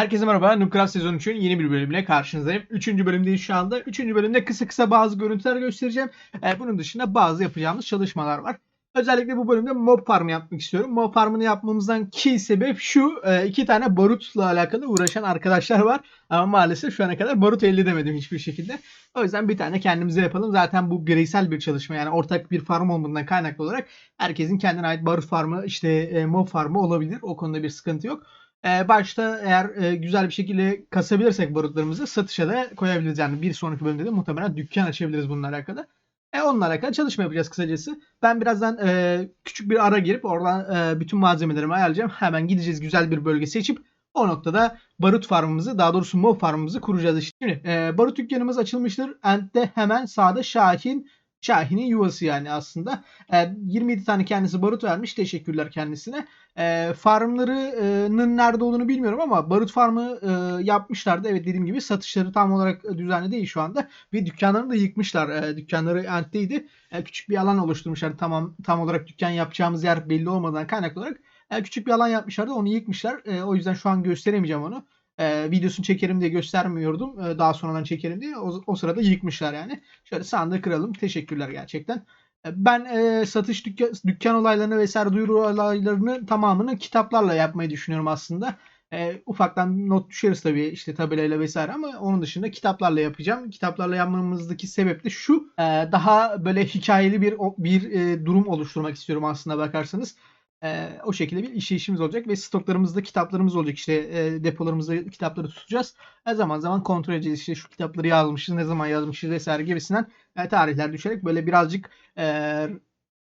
Herkese merhaba. Noobcraft sezon 3'ün yeni bir bölümüyle karşınızdayım. Üçüncü bölümdeyiz şu anda. Üçüncü bölümde kısa kısa bazı görüntüler göstereceğim. Ee, bunun dışında bazı yapacağımız çalışmalar var. Özellikle bu bölümde mob farm yapmak istiyorum. Mob farmını yapmamızdan ki sebep şu. e, iki tane barutla alakalı uğraşan arkadaşlar var. Ama maalesef şu ana kadar barut elde edemedim hiçbir şekilde. O yüzden bir tane kendimize yapalım. Zaten bu bireysel bir çalışma. Yani ortak bir farm olmadığından kaynaklı olarak herkesin kendine ait barut farmı işte e, mob farmı olabilir. O konuda bir sıkıntı yok. Ee, başta eğer e, güzel bir şekilde kasabilirsek barutlarımızı satışa da koyabiliriz. Yani bir sonraki bölümde de muhtemelen dükkan açabiliriz bununla alakalı. E, onunla alakalı çalışma yapacağız kısacası. Ben birazdan e, küçük bir ara girip oradan e, bütün malzemelerimi ayarlayacağım. Hemen gideceğiz güzel bir bölge seçip o noktada barut farmımızı daha doğrusu mob farmımızı kuracağız işte. Şimdi e, barut dükkanımız açılmıştır. End'de hemen sağda Şahin Şahin'in yuvası yani aslında. E, 27 tane kendisi barut vermiş. Teşekkürler kendisine. E, farmlarının nerede olduğunu bilmiyorum ama barut farmı e, yapmışlardı. Evet dediğim gibi satışları tam olarak düzenli değil şu anda. Ve dükkanlarını da yıkmışlar. E, dükkanları Ent'teydi. E, küçük bir alan oluşturmuşlar. Tamam tam olarak dükkan yapacağımız yer belli olmadan kaynaklı olarak. E, küçük bir alan yapmışlardı. Onu yıkmışlar. E, o yüzden şu an gösteremeyeceğim onu. E, videosunu çekerim diye göstermiyordum. E, daha sonradan çekerim diye. O, o sırada yıkmışlar yani. Şöyle sandığı kıralım. Teşekkürler gerçekten. E, Ben e, satış dükkan, dükkan olaylarını vesaire duyuru olaylarını tamamını kitaplarla yapmayı düşünüyorum aslında. E, ufaktan not düşeriz tabii işte tabelayla vesaire ama onun dışında kitaplarla yapacağım. Kitaplarla yapmamızdaki sebep de şu. e, daha böyle hikayeli bir bir e, durum oluşturmak istiyorum aslında bakarsanız. E, o şekilde bir işleyişimiz olacak ve stoklarımızda kitaplarımız olacak. İşte e, depolarımızda kitapları tutacağız. E, zaman zaman kontrol edeceğiz. İşte şu kitapları yazmışız, ne zaman yazmışız vesaire gibisinden e, tarihler düşerek böyle birazcık e,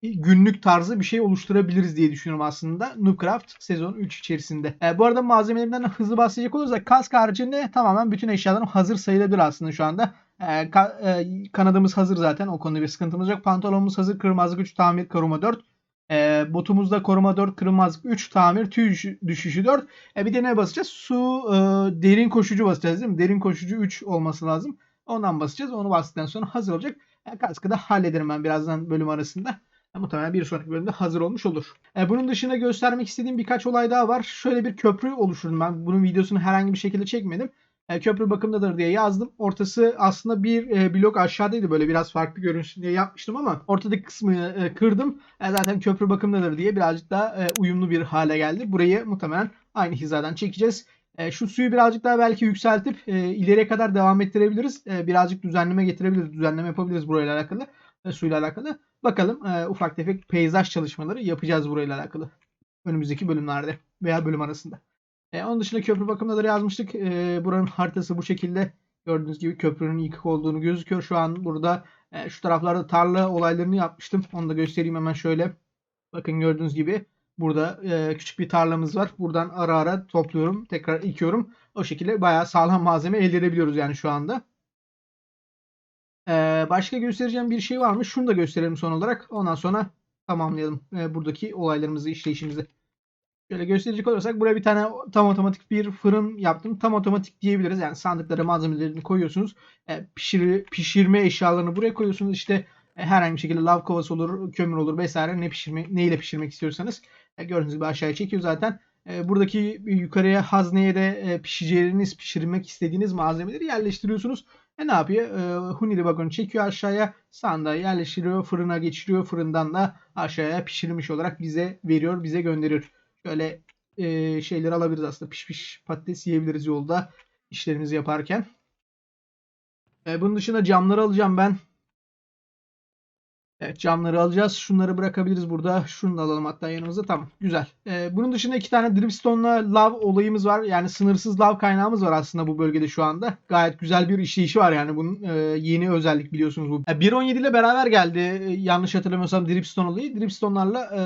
günlük tarzı bir şey oluşturabiliriz diye düşünüyorum aslında. Noobcraft sezon 3 içerisinde. E, bu arada malzemelerimden hızlı bahsedecek olursak kask haricinde tamamen bütün eşyalarım hazır sayılabilir aslında şu anda. E, ka- e, kanadımız hazır zaten. O konuda bir sıkıntımız yok. Pantolonumuz hazır. Kırmızı güç tamir koruma 4. E, botumuzda koruma 4, kırılmazlık 3, tamir, tüy düşü- düşüşü 4. E, bir de ne basacağız? Su, e, derin koşucu basacağız değil mi? Derin koşucu 3 olması lazım. Ondan basacağız. Onu bastıktan sonra hazır olacak. E, kaskı da hallederim ben birazdan bölüm arasında. E, muhtemelen bir sonraki bölümde hazır olmuş olur. E, bunun dışında göstermek istediğim birkaç olay daha var. Şöyle bir köprü oluşturdum ben. Bunun videosunu herhangi bir şekilde çekmedim. E, köprü bakımdadır diye yazdım. Ortası aslında bir e, blok aşağıdaydı böyle biraz farklı görünsün diye yapmıştım ama ortadaki kısmı e, kırdım. E, zaten köprü bakımdadır diye birazcık daha e, uyumlu bir hale geldi. Burayı muhtemelen aynı hizadan çekeceğiz. E, şu suyu birazcık daha belki yükseltip e, ileriye kadar devam ettirebiliriz. E, birazcık düzenleme getirebiliriz. Düzenleme yapabiliriz burayla alakalı. E, suyla alakalı. Bakalım e, ufak tefek peyzaj çalışmaları yapacağız burayla alakalı. Önümüzdeki bölümlerde veya bölüm arasında. E, onun dışında köprü bakımları yazmıştık. E, buranın haritası bu şekilde. Gördüğünüz gibi köprünün yıkık olduğunu gözüküyor. Şu an burada e, şu taraflarda tarla olaylarını yapmıştım. Onu da göstereyim hemen şöyle. Bakın gördüğünüz gibi burada e, küçük bir tarlamız var. Buradan ara ara topluyorum. Tekrar ekiyorum. O şekilde bayağı sağlam malzeme elde edebiliyoruz yani şu anda. E, başka göstereceğim bir şey var mı? Şunu da gösterelim son olarak. Ondan sonra tamamlayalım e, buradaki olaylarımızı, işleyişimizi. Şöyle gösterecek olursak buraya bir tane tam otomatik bir fırın yaptım. Tam otomatik diyebiliriz. Yani sandıklara malzemelerini koyuyorsunuz. E, pişir, pişirme eşyalarını buraya koyuyorsunuz. İşte e, herhangi bir şekilde lav kovası olur, kömür olur vesaire ne pişirme ne ile pişirmek istiyorsanız e, gördüğünüz gibi aşağıya çekiyor zaten. E, buradaki yukarıya hazneye de e, pişireceğiniz, pişirmek istediğiniz malzemeleri yerleştiriyorsunuz. E ne yapıyor? E, Hunili vagonu çekiyor aşağıya. Sandığa yerleştiriyor. Fırına geçiriyor. Fırından da aşağıya pişirilmiş olarak bize veriyor. Bize gönderiyor. Şöyle e, şeyleri alabiliriz aslında. Pişmiş patates yiyebiliriz yolda işlerimizi yaparken. E, bunun dışında camları alacağım ben. Evet camları alacağız. Şunları bırakabiliriz burada. Şunu da alalım hatta yanımıza. Tamam güzel. E, bunun dışında iki tane dripstone'la lav olayımız var. Yani sınırsız lav kaynağımız var aslında bu bölgede şu anda. Gayet güzel bir işleyişi var yani bunun e, yeni özellik biliyorsunuz bu. E, 1.17 ile beraber geldi. E, yanlış hatırlamıyorsam dripstone olayı. Dripstone'larla e,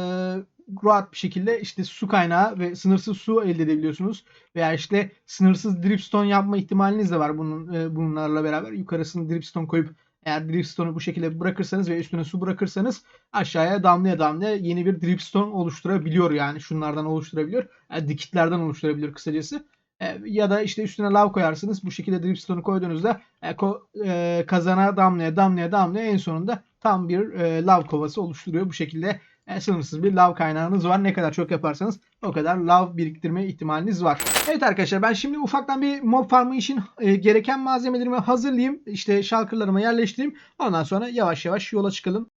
rahat bir şekilde işte su kaynağı ve sınırsız su elde edebiliyorsunuz. Veya işte sınırsız dripstone yapma ihtimaliniz de var bunun e, bunlarla beraber. Yukarısını dripstone koyup eğer dripstone'u bu şekilde bırakırsanız ve üstüne su bırakırsanız aşağıya damlaya damlaya yeni bir dripstone oluşturabiliyor yani şunlardan oluşturabiliyor. Yani dikitlerden oluşturabiliyor kısacası. E, ya da işte üstüne lav koyarsınız. Bu şekilde dripstone'u koyduğunuzda e, ko- e, kazana damlaya damlaya damlaya en sonunda tam bir e, lav kovası oluşturuyor. Bu şekilde e, sınırsız bir lav kaynağınız var. Ne kadar çok yaparsanız o kadar lav biriktirme ihtimaliniz var. Evet arkadaşlar ben şimdi ufaktan bir mob farmı için e, gereken malzemelerimi hazırlayayım. İşte şalkırlarıma yerleştireyim. Ondan sonra yavaş yavaş yola çıkalım.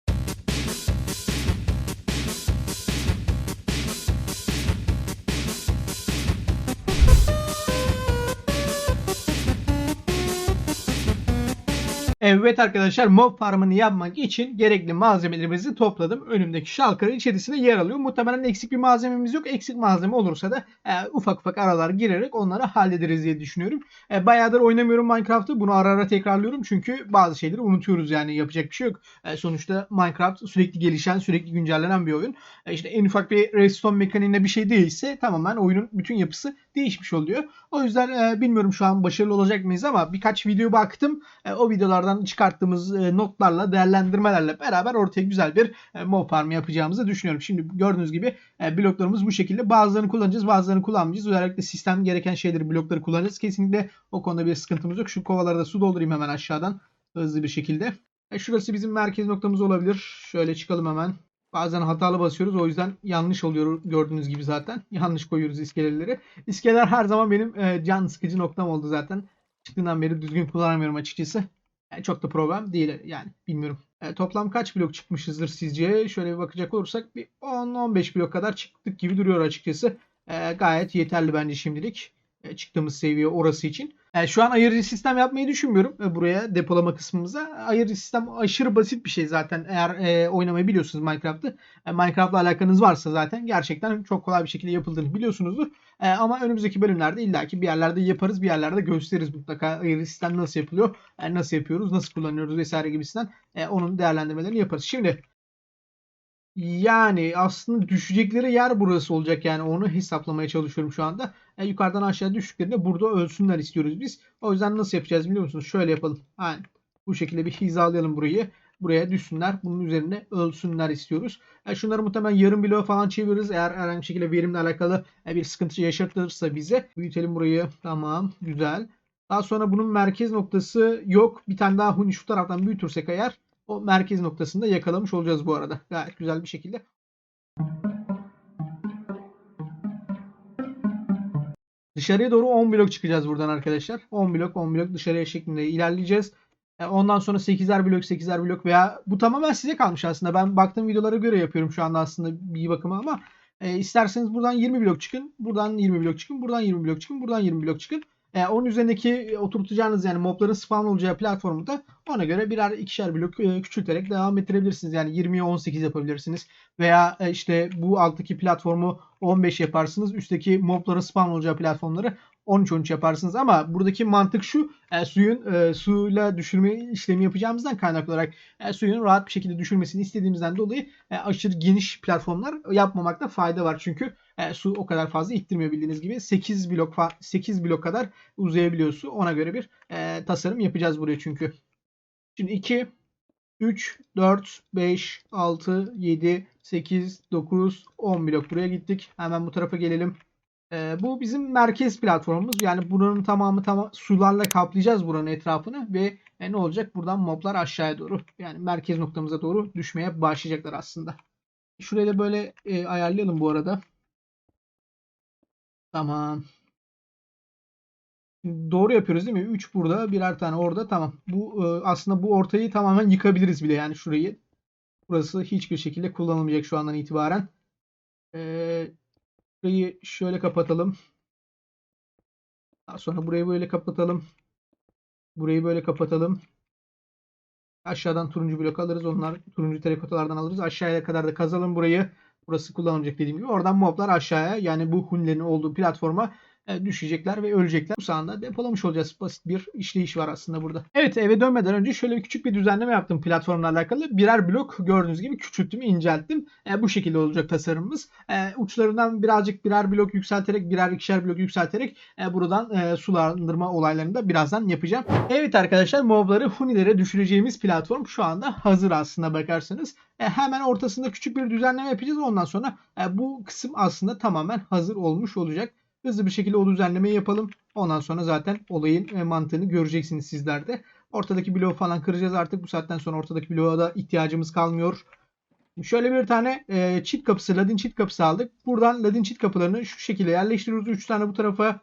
Evet arkadaşlar mob farmını yapmak için gerekli malzemelerimizi topladım. Önümdeki şalkırın içerisinde yer alıyor. Muhtemelen eksik bir malzememiz yok. Eksik malzeme olursa da e, ufak ufak aralar girerek onları hallederiz diye düşünüyorum. E, bayağıdır oynamıyorum Minecraft'ı. Bunu ara ara tekrarlıyorum. Çünkü bazı şeyleri unutuyoruz yani yapacak bir şey yok. E, sonuçta Minecraft sürekli gelişen, sürekli güncellenen bir oyun. E, işte en ufak bir redstone mekaniğinde bir şey değilse tamamen oyunun bütün yapısı değişmiş oluyor. O yüzden e, bilmiyorum şu an başarılı olacak mıyız ama birkaç video baktım. E, o videolardan çıkarttığımız e, notlarla, değerlendirmelerle beraber ortaya güzel bir e, mob farm yapacağımızı düşünüyorum. Şimdi gördüğünüz gibi e, bloklarımız bu şekilde. Bazılarını kullanacağız, bazılarını kullanmayacağız. Özellikle sistem gereken şeyleri, blokları kullanacağız. Kesinlikle o konuda bir sıkıntımız yok. Şu kovalara da su doldurayım hemen aşağıdan hızlı bir şekilde. E, şurası bizim merkez noktamız olabilir. Şöyle çıkalım hemen. Bazen hatalı basıyoruz. O yüzden yanlış oluyor gördüğünüz gibi zaten. Yanlış koyuyoruz iskeleleri. İskeleler her zaman benim e, can sıkıcı noktam oldu zaten. Çıktığından beri düzgün kullanamıyorum açıkçası. Yani çok da problem değil yani bilmiyorum. E, toplam kaç blok çıkmışızdır sizce? Şöyle bir bakacak olursak bir 10-15 blok kadar çıktık gibi duruyor açıkçası. E, gayet yeterli bence şimdilik. E, çıktığımız seviye orası için. E, şu an ayırıcı sistem yapmayı düşünmüyorum e, buraya depolama kısmımıza. Ayırıcı sistem aşırı basit bir şey zaten. Eğer e, oynamayı biliyorsunuz Minecraft'ı. E, Minecraft'la alakanız varsa zaten gerçekten çok kolay bir şekilde yapıldığını biliyorsunuzdur. E, ama önümüzdeki bölümlerde illaki bir yerlerde yaparız, bir yerlerde gösteririz mutlaka ayırıcı sistem nasıl yapılıyor, e, nasıl yapıyoruz, nasıl kullanıyoruz vesaire gibisinden e, onun değerlendirmelerini yaparız. Şimdi yani aslında düşecekleri yer burası olacak yani onu hesaplamaya çalışıyorum şu anda. E, yukarıdan aşağı düştüklerinde burada ölsünler istiyoruz biz. O yüzden nasıl yapacağız biliyor musunuz? Şöyle yapalım. Aynen. Bu şekilde bir hizalayalım burayı. Buraya düşsünler. Bunun üzerine ölsünler istiyoruz. E, şunları muhtemelen yarım bloğa falan çeviririz. Eğer herhangi şekilde verimle alakalı e, bir sıkıntı yaşatırsa bize. Büyütelim burayı. Tamam. Güzel. Daha sonra bunun merkez noktası yok. Bir tane daha huni şu taraftan büyütürsek eğer o merkez noktasında yakalamış olacağız bu arada. Gayet güzel bir şekilde. Dışarıya doğru 10 blok çıkacağız buradan arkadaşlar. 10 blok 10 blok dışarıya şeklinde ilerleyeceğiz. E, Ondan sonra 8'er blok 8'er blok veya bu tamamen size kalmış aslında. Ben baktığım videolara göre yapıyorum şu anda aslında bir bakıma ama e, isterseniz buradan 20 blok çıkın. Buradan 20 blok çıkın. Buradan 20 blok çıkın. Buradan 20 blok çıkın. E, onun üzerindeki oturtacağınız yani mobların spawn olacağı platformu da ona göre birer ikişer blok e, küçülterek devam ettirebilirsiniz. Yani 20'ye 18 yapabilirsiniz. Veya e, işte bu alttaki platformu 15 yaparsınız. Üstteki mobların spawn olacağı platformları 13-13 yaparsınız ama buradaki mantık şu e, suyun e, suyla düşürme işlemi yapacağımızdan kaynaklı olarak e, suyun rahat bir şekilde düşürmesini istediğimizden dolayı e, aşırı geniş platformlar yapmamakta fayda var. Çünkü e, su o kadar fazla ittirmiyor bildiğiniz gibi 8 blok 8 blok kadar uzayabiliyor su. Ona göre bir e, tasarım yapacağız buraya çünkü. Şimdi 2 3 4 5 6 7 8 9 10 blok buraya gittik. Hemen bu tarafa gelelim. Ee, bu bizim merkez platformumuz. Yani buranın tamamı tamam sularla kaplayacağız buranın etrafını ve e, ne olacak? Buradan moblar aşağıya doğru yani merkez noktamıza doğru düşmeye başlayacaklar aslında. Şurayı da böyle e, ayarlayalım bu arada. Tamam. Doğru yapıyoruz değil mi? 3 burada, birer tane orada. Tamam. Bu e, aslında bu ortayı tamamen yıkabiliriz bile yani şurayı. Burası hiçbir şekilde kullanılmayacak şu andan itibaren. Ee, Burayı şöyle kapatalım. Daha sonra burayı böyle kapatalım. Burayı böyle kapatalım. Aşağıdan turuncu blok alırız. Onlar turuncu terikotalardan alırız. Aşağıya kadar da kazalım burayı. Burası kullanılacak dediğim gibi. Oradan moblar aşağıya yani bu hunlerin olduğu platforma düşecekler ve ölecekler. Bu sahanda depolamış olacağız. Basit bir işleyiş var aslında burada. Evet eve dönmeden önce şöyle küçük bir düzenleme yaptım platformla alakalı. Birer blok gördüğünüz gibi küçülttüm, incelttim. E, bu şekilde olacak tasarımımız. E, uçlarından birazcık birer blok yükselterek, birer ikişer blok yükselterek e, buradan e, sulandırma olaylarını da birazdan yapacağım. Evet arkadaşlar mobları hunilere düşüreceğimiz platform şu anda hazır aslında bakarsanız. E, hemen ortasında küçük bir düzenleme yapacağız. Ondan sonra e, bu kısım aslında tamamen hazır olmuş olacak. Hızlı bir şekilde o düzenlemeyi yapalım. Ondan sonra zaten olayın e, mantığını göreceksiniz sizler de. Ortadaki bloğu falan kıracağız artık. Bu saatten sonra ortadaki bloğa da ihtiyacımız kalmıyor. Şöyle bir tane e, çift kapısı, ladin çift kapısı aldık. Buradan ladin çift kapılarını şu şekilde yerleştiriyoruz. 3 tane bu tarafa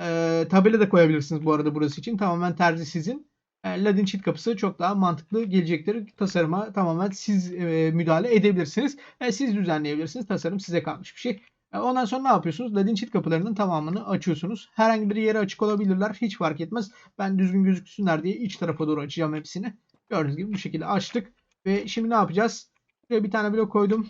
e, tabela da koyabilirsiniz bu arada burası için. Tamamen tercih sizin. E, ladin çift kapısı çok daha mantıklı gelecektir. Tasarıma tamamen siz e, müdahale edebilirsiniz. E, siz düzenleyebilirsiniz. Tasarım size kalmış bir şey. E, Ondan sonra ne yapıyorsunuz? Ladin çift kapılarının tamamını açıyorsunuz. Herhangi bir yere açık olabilirler. Hiç fark etmez. Ben düzgün gözüksünler diye iç tarafa doğru açacağım hepsini. Gördüğünüz gibi bu şekilde açtık. Ve şimdi ne yapacağız? Şuraya bir tane blok koydum.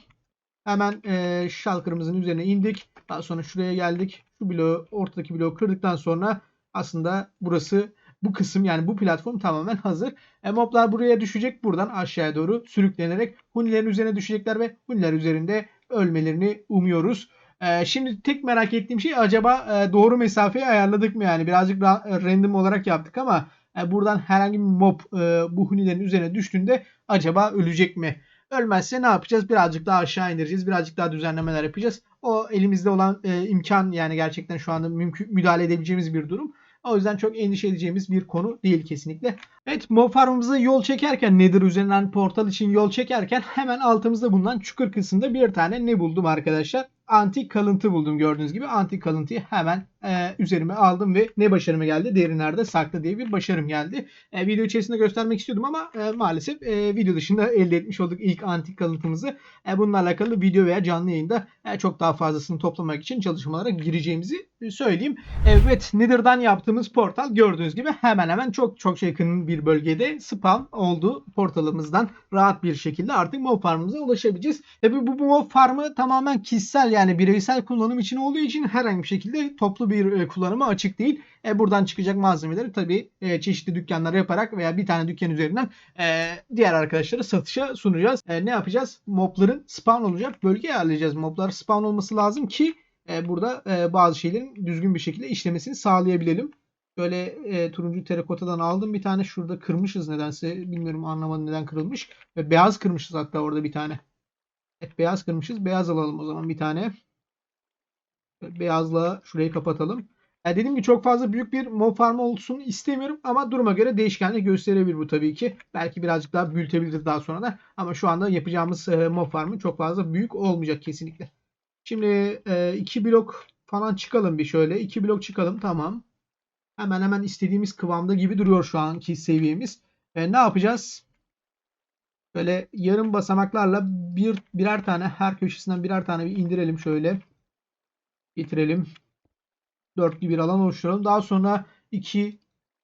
Hemen e, şalkırımızın üzerine indik. Daha sonra şuraya geldik. Şu bloğu, ortadaki bloğu kırdıktan sonra aslında burası bu kısım yani bu platform tamamen hazır. E, moblar buraya düşecek. Buradan aşağıya doğru sürüklenerek hunilerin üzerine düşecekler ve huniler üzerinde ölmelerini umuyoruz. E, şimdi tek merak ettiğim şey acaba e, doğru mesafeyi ayarladık mı yani birazcık ra- random olarak yaptık ama e, buradan herhangi bir mob e, bu hunilerin üzerine düştüğünde acaba ölecek mi? Ölmezse ne yapacağız? Birazcık daha aşağı indireceğiz. Birazcık daha düzenlemeler yapacağız. O elimizde olan e, imkan yani gerçekten şu anda mümkün müdahale edebileceğimiz bir durum. O yüzden çok endişe edeceğimiz bir konu değil kesinlikle. Evet mob farmımızı yol çekerken Nether üzerinden portal için yol çekerken hemen altımızda bulunan çukur kısmında bir tane ne buldum arkadaşlar? Antik kalıntı buldum gördüğünüz gibi. Antik kalıntıyı hemen e, üzerime aldım ve ne başarıma geldi? Derinlerde saklı diye bir başarım geldi. E, video içerisinde göstermek istiyordum ama e, maalesef e, video dışında elde etmiş olduk ilk antik kalıntımızı. E, bununla alakalı video veya canlı yayında e, çok daha fazlasını toplamak için çalışmalara gireceğimizi söyleyeyim. Evet Nether'dan yaptığımız portal gördüğünüz gibi hemen hemen çok çok yakın bir bölgede spawn oldu. Portalımızdan rahat bir şekilde artık mob farmımıza ulaşabileceğiz. Tabi bu mob farmı tamamen kişisel yani bireysel kullanım için olduğu için herhangi bir şekilde toplu bir e, kullanıma açık değil. E, buradan çıkacak malzemeleri tabii e, çeşitli dükkanlar yaparak veya bir tane dükkan üzerinden e, diğer arkadaşlara satışa sunacağız. E, ne yapacağız? Mobların spawn olacak bölge ayarlayacağız. Moblar spawn olması lazım ki e, burada e, bazı şeylerin düzgün bir şekilde işlemesini sağlayabilelim. Böyle e, turuncu terakotadan aldım bir tane. Şurada kırmışız nedense. Bilmiyorum anlamadım neden kırılmış. Ve beyaz kırmışız hatta orada bir tane. Evet beyaz kırmışız. Beyaz alalım o zaman bir tane. Beyazla şurayı kapatalım. Yani dediğim gibi çok fazla büyük bir mob farmı olsun istemiyorum ama duruma göre değişkenlik gösterebilir bu tabii ki. Belki birazcık daha büyütebiliriz daha sonra da. Ama şu anda yapacağımız e, mob farmı çok fazla büyük olmayacak kesinlikle. Şimdi e, iki blok falan çıkalım bir şöyle. iki blok çıkalım tamam. Hemen hemen istediğimiz kıvamda gibi duruyor şu anki seviyemiz. E, ne yapacağız? Böyle yarım basamaklarla bir birer tane her köşesinden birer tane bir indirelim şöyle. Getirelim. Dörtlü bir alan oluşturalım. Daha sonra 2,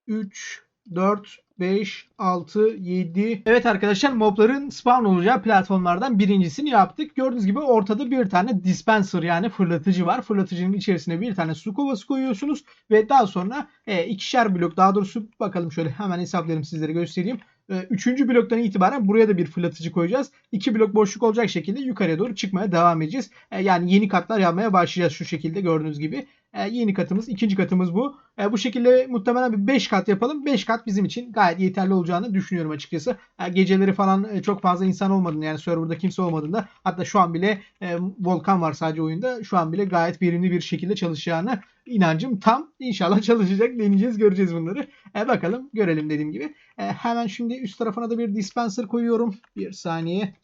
3, 4, 5, 6, 7. Evet arkadaşlar mobların spawn olacağı platformlardan birincisini yaptık. Gördüğünüz gibi ortada bir tane dispenser yani fırlatıcı var. Fırlatıcının içerisine bir tane su kovası koyuyorsunuz. Ve daha sonra e, ikişer blok daha doğrusu bakalım şöyle hemen hesaplayalım sizlere göstereyim. E, Üçüncü bloktan itibaren buraya da bir fırlatıcı koyacağız. İki blok boşluk olacak şekilde yukarıya doğru çıkmaya devam edeceğiz. E, Yani yeni katlar yapmaya başlayacağız şu şekilde gördüğünüz gibi. E, yeni katımız, ikinci katımız bu. E, bu şekilde muhtemelen bir 5 kat yapalım. 5 kat bizim için gayet yeterli olacağını düşünüyorum açıkçası. E, geceleri falan e, çok fazla insan olmadığında yani serverda kimse olmadığında hatta şu an bile e, Volkan var sadece oyunda. Şu an bile gayet verimli bir şekilde çalışacağını inancım tam. İnşallah çalışacak. Deneyeceğiz, göreceğiz bunları. E, bakalım, görelim dediğim gibi. E, hemen şimdi üst tarafına da bir dispenser koyuyorum. Bir saniye.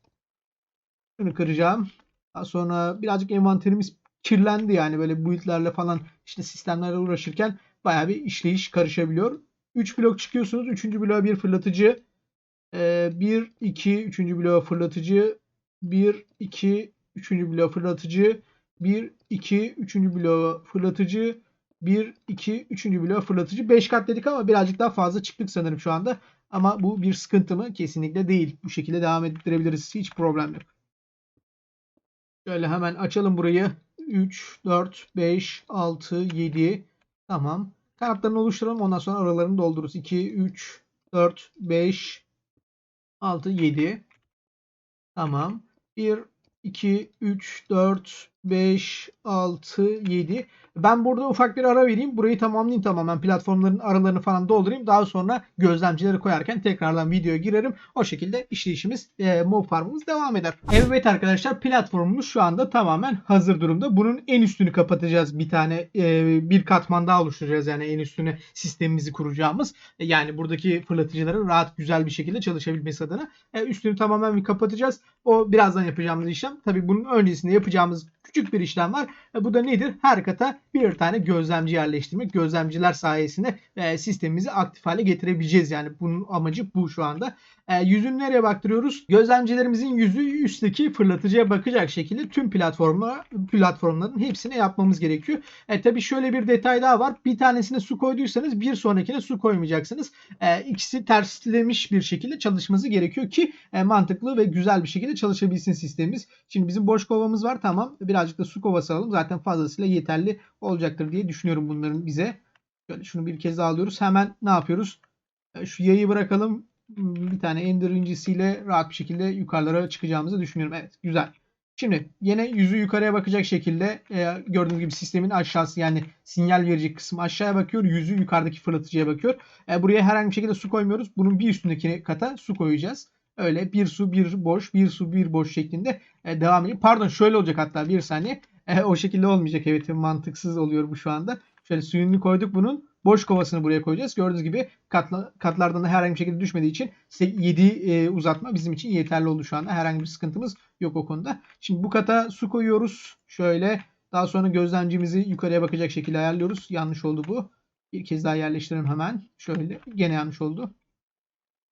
Şunu kıracağım. Daha sonra birazcık envanterimiz kirlendi yani böyle build'lerle falan işte sistemlerle uğraşırken bayağı bir işleyiş karışabiliyor. 3 blok çıkıyorsunuz. 3. bloğa bir fırlatıcı. 1, 2, 3. bloğa fırlatıcı. 1, 2, 3. bloğa fırlatıcı. 1, 2, 3. bloğa fırlatıcı. 1, 2, 3. bloğa fırlatıcı. 5 kat dedik ama birazcık daha fazla çıktık sanırım şu anda. Ama bu bir sıkıntı mı? Kesinlikle değil. Bu şekilde devam ettirebiliriz. Hiç problem yok. Şöyle hemen açalım burayı. 3, 4, 5, 6, 7. Tamam. Kanatlarını oluşturalım. Ondan sonra aralarını doldururuz. 2, 3, 4, 5, 6, 7. Tamam. 1, 2, 3, 4, 5, 6, 7. Ben burada ufak bir ara vereyim. Burayı tamamlayayım tamamen. Platformların aralarını falan doldurayım. Daha sonra gözlemcileri koyarken tekrardan videoya girerim. O şekilde işleyişimiz, e, mob farmımız devam eder. Evet arkadaşlar platformumuz şu anda tamamen hazır durumda. Bunun en üstünü kapatacağız. Bir tane e, bir katman daha oluşturacağız. Yani en üstüne sistemimizi kuracağımız. E, yani buradaki fırlatıcıların rahat güzel bir şekilde çalışabilmesi adına. E, üstünü tamamen bir kapatacağız. O birazdan yapacağımız işlem. Tabii bunun öncesinde yapacağımız küçük bir işlem var. E, bu da nedir? Her kata bir tane gözlemci yerleştirmek. Gözlemciler sayesinde e, sistemimizi aktif hale getirebileceğiz. Yani bunun amacı bu şu anda. E, nereye baktırıyoruz? Gözlemcilerimizin yüzü üstteki fırlatıcıya bakacak şekilde tüm platforma, platformların hepsine yapmamız gerekiyor. E, tabii şöyle bir detay daha var. Bir tanesine su koyduysanız bir sonrakine su koymayacaksınız. E, ikisi terslemiş bir şekilde çalışması gerekiyor ki e, mantıklı ve güzel bir şekilde çalışabilsin sistemimiz. Şimdi bizim boş kovamız var tamam. Birazcık da su kovası alalım. Zaten fazlasıyla yeterli olacaktır diye düşünüyorum bunların bize. Şöyle şunu bir kez daha alıyoruz. Hemen ne yapıyoruz? E, Şu yayı bırakalım. Bir tane ender incisiyle rahat bir şekilde yukarılara çıkacağımızı düşünüyorum. Evet güzel. Şimdi yine yüzü yukarıya bakacak şekilde e, gördüğünüz gibi sistemin aşağısı yani sinyal verecek kısım aşağıya bakıyor. Yüzü yukarıdaki fırlatıcıya bakıyor. E, buraya herhangi bir şekilde su koymuyoruz. Bunun bir üstündeki kata su koyacağız. Öyle bir su bir boş bir su bir boş şeklinde e, devam ediyor. Pardon şöyle olacak hatta bir saniye. E, o şekilde olmayacak evet mantıksız oluyor bu şu anda. Şöyle suyunu koyduk bunun. Boş kovasını buraya koyacağız. Gördüğünüz gibi katla, katlardan da herhangi bir şekilde düşmediği için 7 e, uzatma bizim için yeterli oldu şu anda. Herhangi bir sıkıntımız yok o konuda. Şimdi bu kata su koyuyoruz. Şöyle daha sonra gözlemcimizi yukarıya bakacak şekilde ayarlıyoruz. Yanlış oldu bu. Bir kez daha yerleştirelim hemen. Şöyle gene yanlış oldu.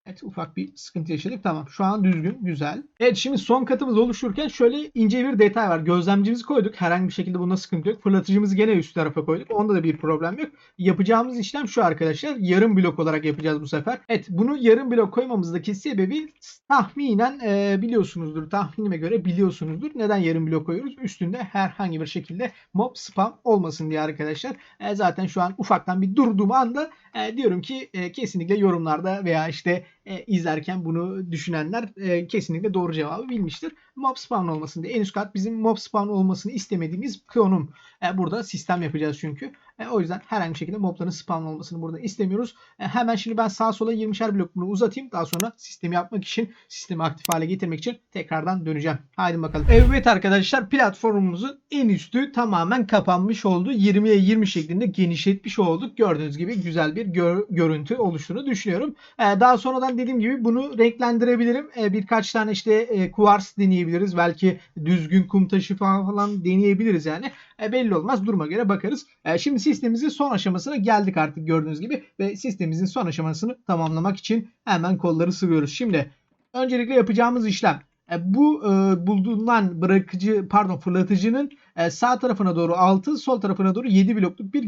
Evet ufak bir sıkıntı yaşadık. Tamam şu an düzgün güzel. Evet şimdi son katımız oluşurken şöyle ince bir detay var. Gözlemcimizi koyduk. Herhangi bir şekilde bunda sıkıntı yok. Fırlatıcımızı gene üst tarafa koyduk. Onda da bir problem yok. Yapacağımız işlem şu arkadaşlar. Yarım blok olarak yapacağız bu sefer. Evet bunu yarım blok koymamızdaki sebebi tahminen e, biliyorsunuzdur. Tahminime göre biliyorsunuzdur. Neden yarım blok koyuyoruz? Üstünde herhangi bir şekilde mob spam olmasın diye arkadaşlar. E, zaten şu an ufaktan bir durduğum anda e, diyorum ki e, kesinlikle yorumlarda veya işte e, izlerken bunu düşünenler e, kesinlikle doğru cevabı bilmiştir. Mob spawn olmasın diye. En üst kat bizim mob spawn olmasını istemediğimiz konum. E, burada sistem yapacağız çünkü. E, o yüzden herhangi bir şekilde mobların spawn olmasını burada istemiyoruz. E, hemen şimdi ben sağa sola 20'şer blok bunu uzatayım. Daha sonra sistemi yapmak için, sistemi aktif hale getirmek için tekrardan döneceğim. Haydi bakalım. Evet arkadaşlar platformumuzun en üstü tamamen kapanmış oldu. 20'ye 20 şeklinde genişletmiş olduk. Gördüğünüz gibi güzel bir gör- görüntü oluştuğunu düşünüyorum. E, daha sonradan dediğim gibi bunu renklendirebilirim. E, birkaç tane işte kuvars deneyebiliriz. Belki düzgün kum taşı falan deneyebiliriz yani. E, belli olmaz. Duruma göre bakarız. E, şimdi sistemimizin son aşamasına geldik artık gördüğünüz gibi. Ve sistemimizin son aşamasını tamamlamak için hemen kolları sıvıyoruz. Şimdi öncelikle yapacağımız işlem. E, bu e, bulduğundan bırakıcı pardon fırlatıcının e, sağ tarafına doğru 6 sol tarafına doğru 7 blokluk bir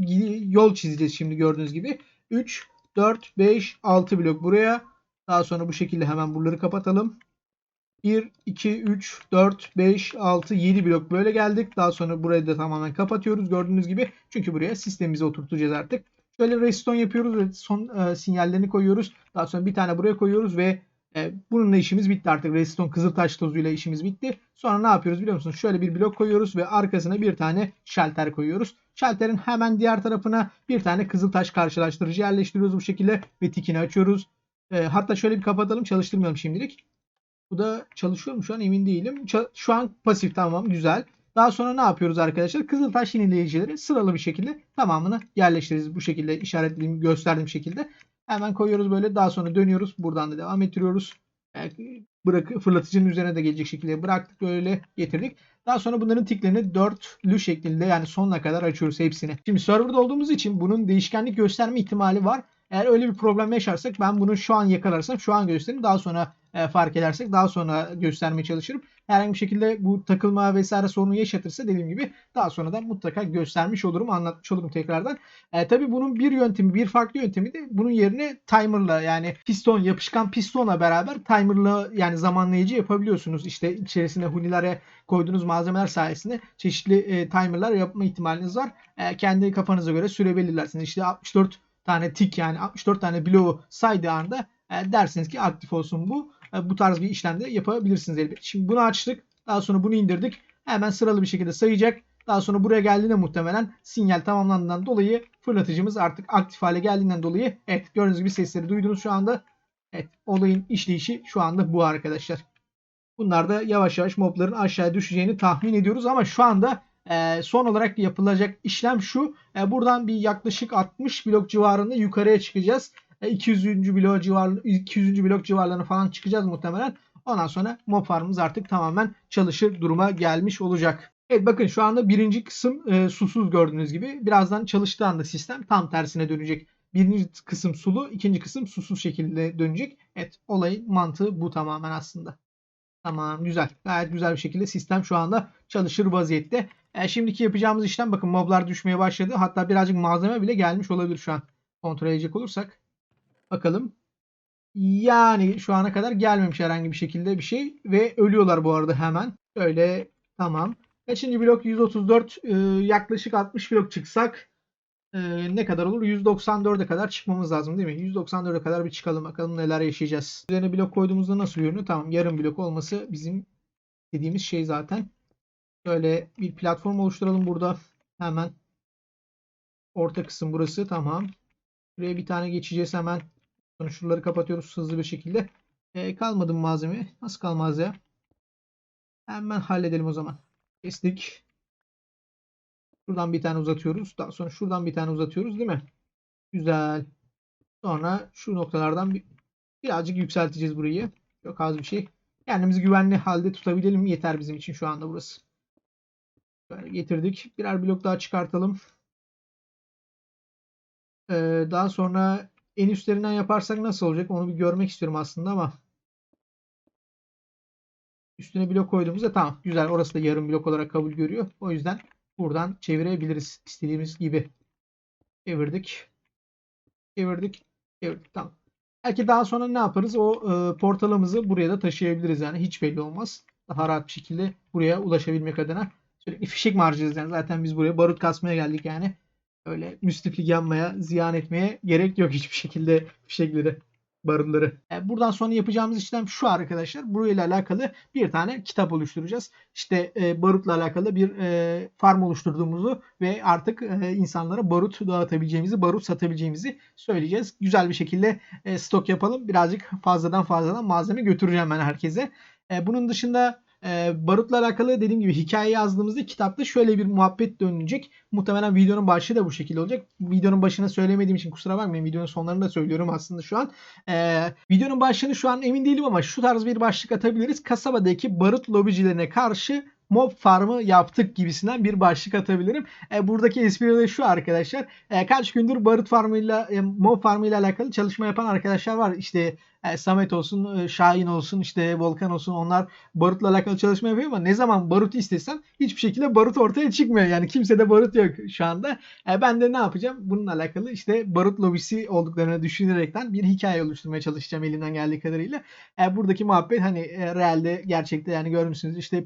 yol çizeceğiz şimdi gördüğünüz gibi. 3, 4, 5, 6 blok buraya. Daha sonra bu şekilde hemen buraları kapatalım. 1, 2, 3, 4, 5, 6, 7 blok böyle geldik. Daha sonra burayı da tamamen kapatıyoruz gördüğünüz gibi. Çünkü buraya sistemimizi oturtacağız artık. Şöyle redstone yapıyoruz. Redstone e, sinyallerini koyuyoruz. Daha sonra bir tane buraya koyuyoruz ve e, bununla işimiz bitti artık. Redstone kızıltaş tozuyla işimiz bitti. Sonra ne yapıyoruz biliyor musunuz? Şöyle bir blok koyuyoruz ve arkasına bir tane şalter koyuyoruz. Şalterin hemen diğer tarafına bir tane kızıltaş karşılaştırıcı yerleştiriyoruz bu şekilde ve tikini açıyoruz. E, hatta şöyle bir kapatalım çalıştırmayalım şimdilik. Bu da çalışıyor mu şu an emin değilim. Şu an pasif tamam güzel. Daha sonra ne yapıyoruz arkadaşlar? Kızıltaş yenileyicileri sıralı bir şekilde tamamını yerleştiririz. Bu şekilde işaretlediğim, gösterdiğim şekilde. Hemen koyuyoruz böyle. Daha sonra dönüyoruz. Buradan da devam ettiriyoruz. Bırak, fırlatıcının üzerine de gelecek şekilde bıraktık. Böyle getirdik. Daha sonra bunların tiklerini dörtlü şeklinde yani sonuna kadar açıyoruz hepsini. Şimdi serverda olduğumuz için bunun değişkenlik gösterme ihtimali var. Eğer öyle bir problem yaşarsak ben bunu şu an yakalarsam şu an göstereyim. Daha sonra e, fark edersek daha sonra göstermeye çalışırım. Herhangi bir şekilde bu takılma vesaire sorunu yaşatırsa dediğim gibi daha sonradan mutlaka göstermiş olurum, anlatmış olurum tekrardan. E, tabii bunun bir yöntemi, bir farklı yöntemi de bunun yerine timerla yani piston, yapışkan pistonla beraber timerla yani zamanlayıcı yapabiliyorsunuz. İşte içerisine hunilere koyduğunuz malzemeler sayesinde çeşitli e, timerlar yapma ihtimaliniz var. E, kendi kafanıza göre süre belirlersiniz. İşte 64 tane tik yani 64 tane bloğu saydığı anda e, dersiniz ki aktif olsun bu. E, bu tarz bir işlemde yapabilirsiniz elbette. Şimdi bunu açtık. Daha sonra bunu indirdik. Hemen sıralı bir şekilde sayacak. Daha sonra buraya geldiğinde muhtemelen sinyal tamamlandığından dolayı fırlatıcımız artık aktif hale geldiğinden dolayı evet gördüğünüz gibi sesleri duydunuz şu anda. Evet olayın işleyişi şu anda bu arkadaşlar. Bunlar da yavaş yavaş mobların aşağıya düşeceğini tahmin ediyoruz ama şu anda e, son olarak yapılacak işlem şu. E, buradan bir yaklaşık 60 blok civarında yukarıya çıkacağız. E, 200. blok civar 200. blok civarlarına falan çıkacağız muhtemelen. Ondan sonra mob farmımız artık tamamen çalışır duruma gelmiş olacak. Evet bakın şu anda birinci kısım e, susuz gördüğünüz gibi. Birazdan çalıştığı anda sistem tam tersine dönecek. Birinci kısım sulu, ikinci kısım susuz şekilde dönecek. Evet olayın mantığı bu tamamen aslında. Tamam güzel. Gayet güzel bir şekilde sistem şu anda çalışır vaziyette. E, şimdiki yapacağımız işlem bakın moblar düşmeye başladı. Hatta birazcık malzeme bile gelmiş olabilir şu an. Kontrol edecek olursak. Bakalım. Yani şu ana kadar gelmemiş herhangi bir şekilde bir şey. Ve ölüyorlar bu arada hemen. Şöyle tamam. Kaçıncı blok? 134. Ee, yaklaşık 60 blok çıksak e, ne kadar olur? 194'e kadar çıkmamız lazım değil mi? 194'e kadar bir çıkalım bakalım neler yaşayacağız. Üzerine blok koyduğumuzda nasıl görünüyor? Tamam yarım blok olması bizim dediğimiz şey zaten. Şöyle bir platform oluşturalım burada. Hemen orta kısım burası. Tamam. Buraya bir tane geçeceğiz hemen. Şuraları kapatıyoruz hızlı bir şekilde. E, kalmadı mı malzeme? Nasıl kalmaz ya? Hemen halledelim o zaman. Kestik. Şuradan bir tane uzatıyoruz. Daha sonra şuradan bir tane uzatıyoruz değil mi? Güzel. Sonra şu noktalardan bir, birazcık yükselteceğiz burayı. Çok az bir şey. Kendimizi güvenli halde tutabilelim yeter bizim için şu anda burası. Getirdik. Birer blok daha çıkartalım. Ee, daha sonra en üstlerinden yaparsak nasıl olacak onu bir görmek istiyorum aslında ama üstüne blok koyduğumuzda tamam güzel orası da yarım blok olarak kabul görüyor. O yüzden buradan çevirebiliriz istediğimiz gibi. Çevirdik. Çevirdik. Çevirdik. Tamam. Belki daha sonra ne yaparız? O e, portalımızı buraya da taşıyabiliriz yani. Hiç belli olmaz. Daha rahat bir şekilde buraya ulaşabilmek adına. Sürekli fişek mi yani. Zaten biz buraya barut kasmaya geldik yani. Öyle müstiflik yanmaya, ziyan etmeye gerek yok hiçbir şekilde fişekleri barınları. E, buradan sonra yapacağımız işlem şu arkadaşlar. Burayla alakalı bir tane kitap oluşturacağız. İşte e, barutla alakalı bir e, farm oluşturduğumuzu ve artık e, insanlara barut dağıtabileceğimizi, barut satabileceğimizi söyleyeceğiz. Güzel bir şekilde e, stok yapalım. Birazcık fazladan fazladan malzeme götüreceğim ben herkese. E, bunun dışında e, barutla alakalı dediğim gibi hikaye yazdığımızda kitapta şöyle bir muhabbet dönecek. Muhtemelen videonun başlığı da bu şekilde olacak. Videonun başına söylemediğim için kusura bakmayın. Videonun sonlarında söylüyorum aslında şu an. E, videonun başlığını şu an emin değilim ama şu tarz bir başlık atabiliriz. Kasabadaki barut lobicilerine karşı mob farmı yaptık gibisinden bir başlık atabilirim. E, buradaki espri de şu arkadaşlar. E, kaç gündür barut farmıyla e, mob farmıyla alakalı çalışma yapan arkadaşlar var. İşte e, Samet olsun, e, Şahin olsun, işte Volkan olsun onlar barutla alakalı çalışma yapıyor ama ne zaman barut istesem hiçbir şekilde barut ortaya çıkmıyor. Yani kimse de barut yok şu anda. E, ben de ne yapacağım? Bununla alakalı işte barut lobisi olduklarını düşünerekten bir hikaye oluşturmaya çalışacağım elimden geldiği kadarıyla. E, buradaki muhabbet hani e, realde gerçekte yani görmüşsünüz işte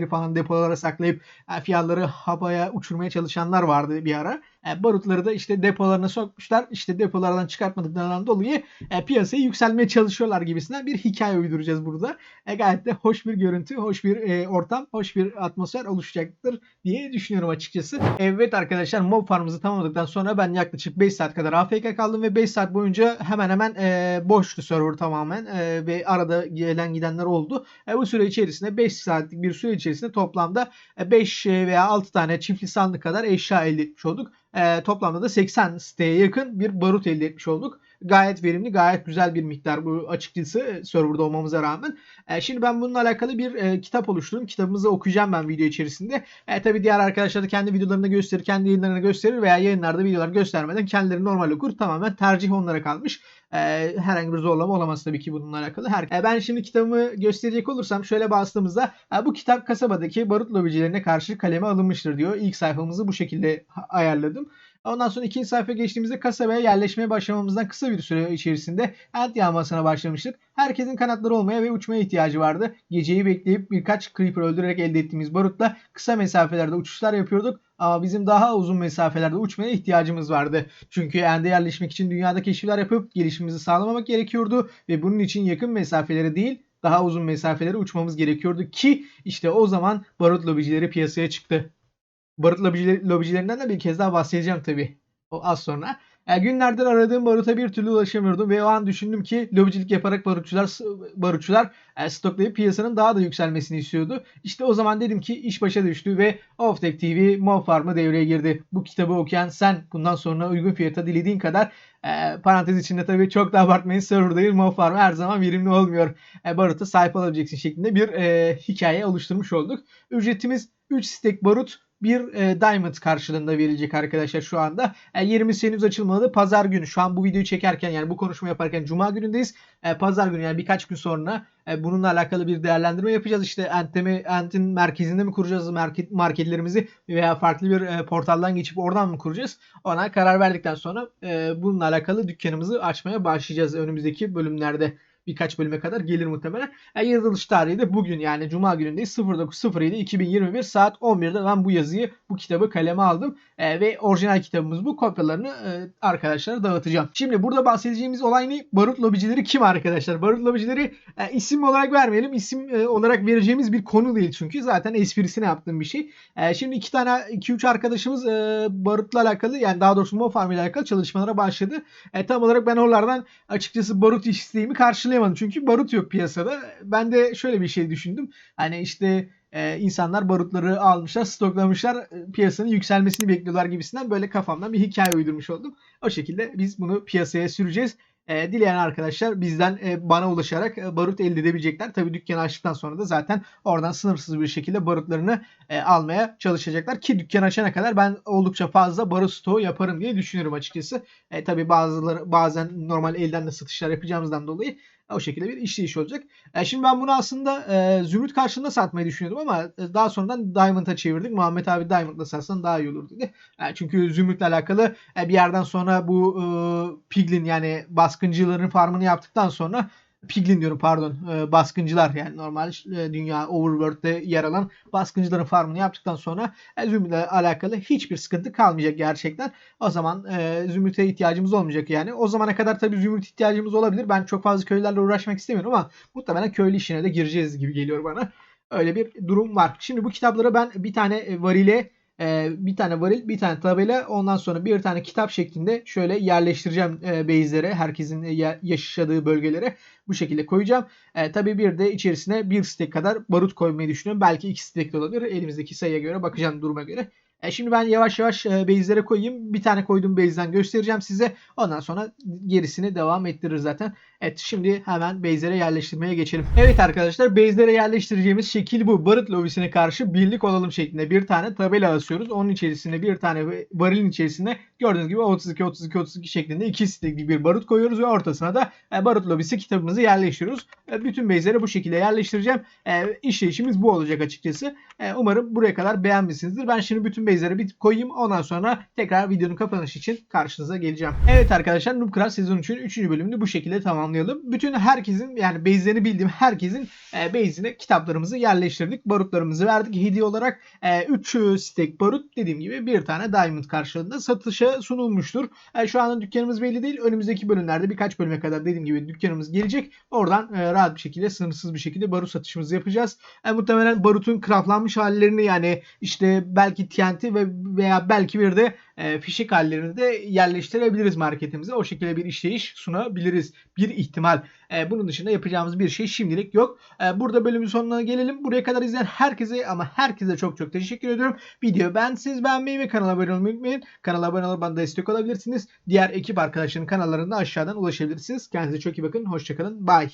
patatesleri falan depolara saklayıp e, fiyatları havaya uçurmaya çalışanlar vardı bir ara. E, barutları da işte depolarına sokmuşlar. İşte depolardan çıkartmadıklarından dolayı e, piyasayı yükselmeye çalışıyorlar gibisinden bir hikaye uyduracağız burada. E, gayet de hoş bir görüntü, hoş bir e, ortam, hoş bir atmosfer oluşacaktır diye düşünüyorum açıkçası. Evet arkadaşlar mob farmımızı tamamladıktan sonra ben yaklaşık 5 saat kadar AFK kaldım ve 5 saat boyunca hemen hemen e, boştu server tamamen e, ve arada gelen gidenler oldu. E, bu süre içerisinde 5 saatlik bir süre içerisinde toplamda 5 veya 6 tane çiftli sandık kadar eşya elde etmiş olduk. E, toplamda da 80 siteye yakın bir barut elde etmiş olduk. Gayet verimli, gayet güzel bir miktar bu açıkçası serverda olmamıza rağmen. E, şimdi ben bununla alakalı bir e, kitap oluşturdum. Kitabımızı okuyacağım ben video içerisinde. E, tabii diğer arkadaşlar da kendi videolarını gösterir, kendi yayınlarını gösterir veya yayınlarda videolar göstermeden kendileri normal okur. Tamamen tercih onlara kalmış. E, herhangi bir zorlama olamaz tabii ki bununla alakalı. Her, e, ben şimdi kitabımı gösterecek olursam şöyle bastığımızda e, bu kitap kasabadaki barut lobicilerine karşı kaleme alınmıştır diyor. İlk sayfamızı bu şekilde ayarladım. Ondan sonra ikinci sayfaya geçtiğimizde kasabaya yerleşmeye başlamamızdan kısa bir süre içerisinde ant yağmasına başlamıştık. Herkesin kanatları olmaya ve uçmaya ihtiyacı vardı. Geceyi bekleyip birkaç creeper öldürerek elde ettiğimiz barutla kısa mesafelerde uçuşlar yapıyorduk. Ama bizim daha uzun mesafelerde uçmaya ihtiyacımız vardı. Çünkü ende yerleşmek için dünyada keşifler yapıp gelişimimizi sağlamamak gerekiyordu ve bunun için yakın mesafeleri değil daha uzun mesafeleri uçmamız gerekiyordu ki işte o zaman barut lobicileri piyasaya çıktı. Barut lobici- lobicilerinden de bir kez daha bahsedeceğim tabii. O az sonra. E, günlerdir aradığım baruta bir türlü ulaşamıyordum ve o an düşündüm ki lobicilik yaparak barutçular barutçular e, stoklayıp piyasanın daha da yükselmesini istiyordu. İşte o zaman dedim ki iş başa düştü ve Oftek TV Mob Farm'ı devreye girdi. Bu kitabı okuyan sen bundan sonra uygun fiyata dilediğin kadar e, parantez içinde tabii çok da abartmayın server değil Mob Farm her zaman verimli olmuyor. E, baruta sahip olabileceksin şeklinde bir e, hikaye oluşturmuş olduk. Ücretimiz 3 stek barut bir e, diamond karşılığında verilecek arkadaşlar şu anda. E, yerimiz henüz açılmadı. Pazar günü şu an bu videoyu çekerken yani bu konuşma yaparken cuma günündeyiz. E, Pazar günü yani birkaç gün sonra e, bununla alakalı bir değerlendirme yapacağız. İşte Ent'e Ent'in merkezinde mi kuracağız market marketlerimizi veya farklı bir e, portaldan geçip oradan mı kuracağız? Ona karar verdikten sonra e, bununla alakalı dükkanımızı açmaya başlayacağız önümüzdeki bölümlerde birkaç bölüme kadar gelir muhtemelen. E, yazılış tarihi de bugün yani Cuma günündeyiz. 09.07 2021 saat 11'de ben bu yazıyı, bu kitabı kaleme aldım. E, ve orijinal kitabımız bu. Kopyalarını e, arkadaşlara dağıtacağım. Şimdi burada bahsedeceğimiz olay ne? Barut lobicileri kim arkadaşlar? Barut lobicileri e, isim olarak vermeyelim. İsim e, olarak vereceğimiz bir konu değil çünkü. Zaten esprisine yaptığım bir şey. E, şimdi iki tane, iki üç arkadaşımız e, barutla alakalı yani daha doğrusu Mo ile alakalı çalışmalara başladı. E, tam olarak ben oralardan açıkçası barut isteğimi karşılayamadım. Çünkü barut yok piyasada. Ben de şöyle bir şey düşündüm. Hani işte e, insanlar barutları almışlar, stoklamışlar, e, piyasanın yükselmesini bekliyorlar gibisinden böyle kafamdan bir hikaye uydurmuş oldum. O şekilde biz bunu piyasaya süreceğiz. E, dileyen arkadaşlar bizden e, bana ulaşarak e, barut elde edebilecekler. Tabii dükkanı açtıktan sonra da zaten oradan sınırsız bir şekilde barutlarını e, almaya çalışacaklar. Ki dükkan açana kadar ben oldukça fazla barut stoğu yaparım diye düşünüyorum açıkçası. E, tabii bazıları bazen normal elden de satışlar yapacağımızdan dolayı o şekilde bir işleyiş olacak. E, şimdi ben bunu aslında e, zümrüt karşılığında satmayı düşünüyordum ama e, daha sonradan Diamond'a çevirdik. Muhammed abi Diamond'la satsan daha iyi olur dedi. E, çünkü zümrütle alakalı e, bir yerden sonra bu e, Piglin yani baskıncıların farmını yaptıktan sonra Piglin diyorum pardon e, baskıncılar yani normal e, dünya overworld'de yer alan baskıncıların farmını yaptıktan sonra e, zümrütle alakalı hiçbir sıkıntı kalmayacak gerçekten. O zaman e, zümrüte ihtiyacımız olmayacak yani. O zamana kadar tabii zümrüt ihtiyacımız olabilir. Ben çok fazla köylülerle uğraşmak istemiyorum ama muhtemelen köylü işine de gireceğiz gibi geliyor bana. Öyle bir durum var. Şimdi bu kitaplara ben bir tane e, varile e, bir tane varil, bir tane tabela, ondan sonra bir tane kitap şeklinde şöyle yerleştireceğim e, base'lere, herkesin e, yaşadığı bölgelere bu şekilde koyacağım. E, tabii bir de içerisine bir stek kadar barut koymayı düşünüyorum. Belki iki stek de olabilir. Elimizdeki sayıya göre bakacağım duruma göre. E, şimdi ben yavaş yavaş e, base'lere koyayım. Bir tane koyduğum base'den göstereceğim size. Ondan sonra gerisini devam ettirir zaten. Evet şimdi hemen base'lere yerleştirmeye geçelim. Evet arkadaşlar base'lere yerleştireceğimiz şekil bu. Barut lobisine karşı birlik olalım şeklinde bir tane tabela asıyoruz. Onun içerisinde bir tane varilin içerisinde gördüğünüz gibi 32 32 32 şeklinde iki stekli bir barut koyuyoruz ve ortasına da e, barut lobisi kitabımızı yerleştiriyoruz. E, bütün base'lere bu şekilde yerleştireceğim. E, işleyişimiz bu olacak açıkçası. Umarım buraya kadar beğenmişsinizdir. Ben şimdi bütün base'lere bir koyayım. Ondan sonra tekrar videonun kapanışı için karşınıza geleceğim. Evet arkadaşlar Noob Craft sezon 3'ün 3. bölümünü bu şekilde tamamlayalım. Bütün herkesin yani base'lerini bildiğim herkesin e, base'ine kitaplarımızı yerleştirdik. Barutlarımızı verdik. Hediye olarak e, 3 stek barut dediğim gibi bir tane diamond karşılığında satışa sunulmuştur. E, şu anda dükkanımız belli değil. Önümüzdeki bölümlerde birkaç bölüme kadar dediğim gibi dükkanımız gelecek. Oradan e, rahat bir şekilde sınırsız bir şekilde barut satışımızı yapacağız. E, muhtemelen barutun craftlanmış hallerini yani işte belki TNT ve veya belki bir de e, fişek hallerini de yerleştirebiliriz marketimize. O şekilde bir işleyiş sunabiliriz. Bir ihtimal. E, bunun dışında yapacağımız bir şey şimdilik yok. E, burada bölümün sonuna gelelim. Buraya kadar izleyen herkese ama herkese çok çok teşekkür ediyorum. Video beğendiyseniz beğenmeyi ve kanala abone olmayı unutmayın. Kanala abone olup bana destek olabilirsiniz. Diğer ekip arkadaşlarının kanallarında aşağıdan ulaşabilirsiniz. Kendinize çok iyi bakın. Hoşçakalın. Bye.